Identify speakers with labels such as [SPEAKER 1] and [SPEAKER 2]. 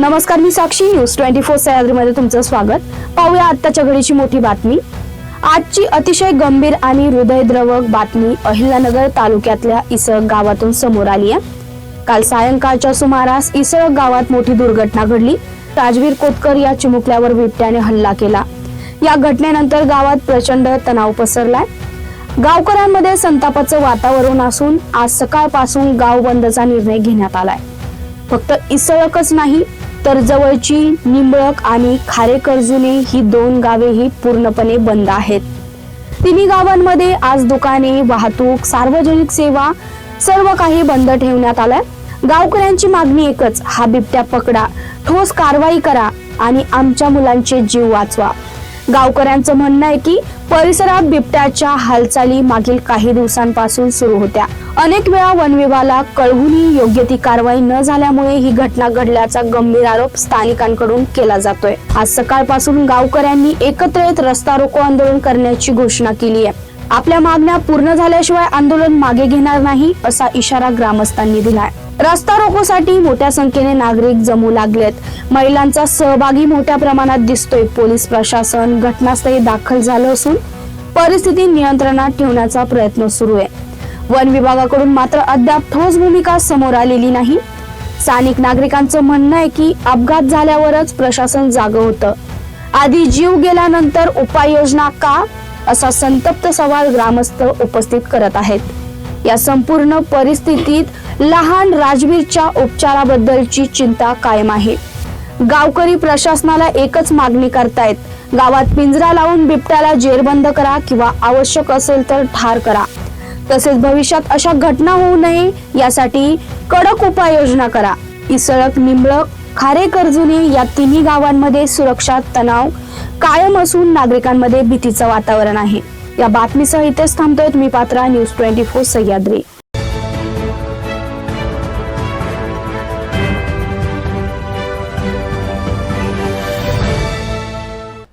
[SPEAKER 1] नमस्कार मी Sakshi. News twenty four सह्याद्रीमध्ये तुमचं स्वागत. पाहूया आत्ताच्या घडीची मोठी बातमी. आजची अतिशय गंभीर आणि हृदयद्रवक बातमी अहिल्यानगर तालुक्यातल्या इसळक गावातून समोर आली आहे. काल सायंकाळच्या सुमारास इसळक गावात मोठी दुर्घटना घडली. राजवीर कोतकर या चिमुकल्यावर बिबट्याने हल्ला केला. या घटनेनंतर गावात प्रचंड तणाव पसरलाय. गावकऱ्यांमध्ये संतापाचं वातावरण असून आज सकाळपासून गाव बंदचा निर्णय घेण्यात आलाय. फक्त इसळकच नाही तर जवळची निंबळक आणि खारेकर्जुने ही दोन गावेही पूर्णपणे बंद आहेत. तिन्ही गावांमध्ये आज दुकाने वाहतूक सार्वजनिक सेवा सर्व काही बंद ठेवण्यात आलंय. गावकऱ्यांची मागणी एकच हा बिबट्या पकडा ठोस कारवाई करा आणि आमच्या मुलांचे जीव वाचवा. गावकऱ्यांचं म्हणणं आहे की परिसरात बिबट्याच्या हालचाली मागील काही दिवसांपासून सुरू होत्या. अनेक वेळा वन विभागाला कळवूनही योग्य ती कारवाई न झाल्यामुळे ही घटना घडल्याचा गंभीर आरोप स्थानिकांकडून केला जातोय. आज सकाळपासून गावकऱ्यांनी एकत्र येत रस्ता रोको आंदोलन करण्याची घोषणा केली आहे. आपल्या मागण्या पूर्ण झाल्याशिवाय आंदोलन मागे घेणार नाही असा इशारा ग्रामस्थांनी दिलाय. रस्ता रोकोसाठी मोठ्या संख्येने नागरिक जमू लागलेत. महिलांचा सहभागी मोठ्या प्रमाणात दिसतोय. पोलीस प्रशासन घटनास्थळी दाखल झालं असून परिस्थिती नियंत्रणात ठेवण्याचा प्रयत्न सुरू आहे. वन विभागाकडून मात्र अद्याप ठोस भूमिका समोर आलेली नाही. स्थानिक नागरिकांचं म्हणणं आहे की अपघात झाल्यावरच प्रशासन जाग होतं. आधी जीव गेल्यानंतर उपाययोजना का? असा संतप्त सवाल ग्रामस्थ उपस्थित करत आहेत. या संपूर्ण परिस्थितीत लहान राजवीरच्या उपचाराबद्दलची चिंता कायम आहे. गावकरी प्रशासनाला एकच मागणी करतायत. गावात पिंजरा लावून बिबट्याला जेरबंद करा किंवा आवश्यक असेल तर ठार करा. तसेच भविष्यात अशा घटना होऊ नये यासाठी कडक उपाययोजना करा. इसळक निंबळक खारेकर्जुने या तिन्ही गावांमध्ये सुरक्षा तणाव कायम असून नागरिकांमध्ये भीतीचं वातावरण आहे. या बातमीसह इथेच थांबतोय. तुम्ही Patra news twenty four Sahyadri.